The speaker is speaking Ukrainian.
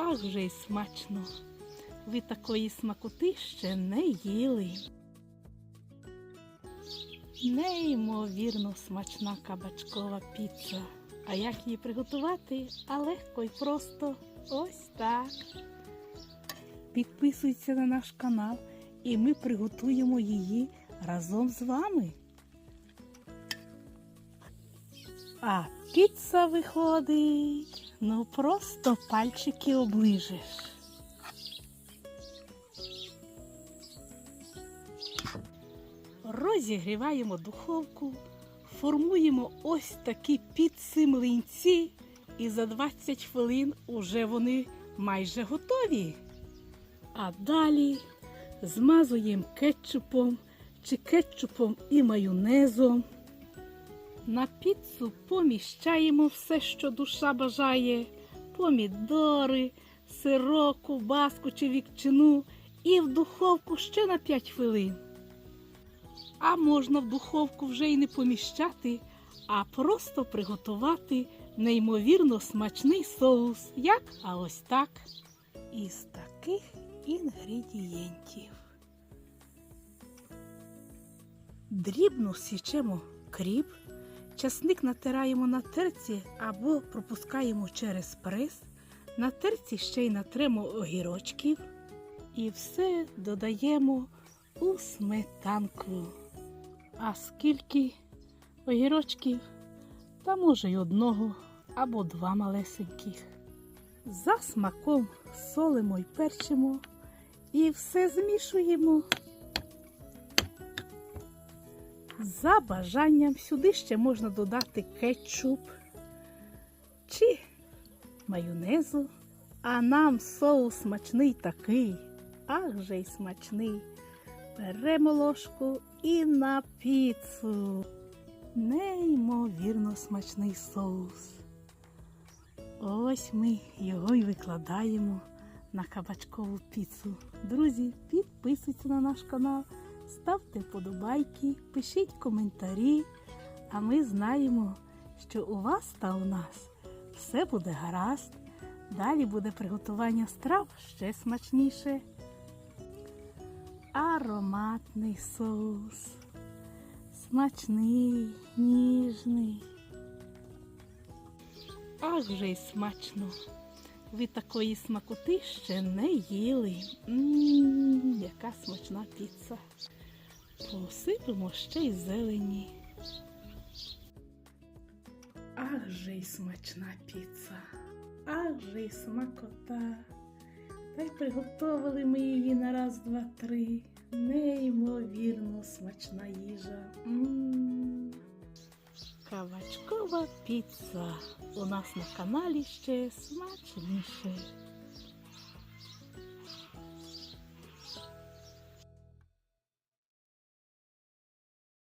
Ах же й смачно. Ви такої смакоти ще не їли. Неймовірно смачна кабачкова піца. А як її приготувати? А легко і просто ось так. Підписуйся на наш канал, і ми приготуємо її разом з вами. А піца виходить, ну просто пальчики оближеш. Розігріваємо духовку, формуємо ось такі піци млинці, і за 20 хвилин уже вони майже готові. А далі змазуємо кетчупом чи кетчупом і майонезом. На піцу поміщаємо все, що душа бажає: помідори, сирок, ковбаску чи вікчину, і в духовку ще на 5 хвилин. А можна в духовку вже й не поміщати, а просто приготувати неймовірно смачний соус. Як? А ось так. Із таких інгредієнтів. Дрібно січемо кріп, часник натираємо на терці або пропускаємо через прес. На терці ще й натремо огірочків і все додаємо у сметанку. А скільки огірочків? Та може й одного або два малесеньких. За смаком солимо й перчимо і все змішуємо. За бажанням сюди ще можна додати кетчуп чи майонезу. А нам соус смачний такий, ах же й смачний. Беремо ложку і на піцу. Неймовірно смачний соус. Ось ми його й викладаємо на кабачкову піцу. Друзі, підписуйтесь на наш канал, ставте вподобайки, пишіть коментарі, а ми знаємо, що у вас та у нас все буде гаразд. Далі буде приготування страв ще смачніше. Ароматний соус. Смачний, ніжний. Ах же й смачно. Ви такої смакоти ще не їли. Ммм, яка смачна піца. Посипемо ще й зелені. Ах же й смачна піца. Ах же й смакота. Та й приготовили ми її на раз, два, три. Неймовірно смачна їжа. М. Кабачкова піца. У нас на каналі ще смачніше.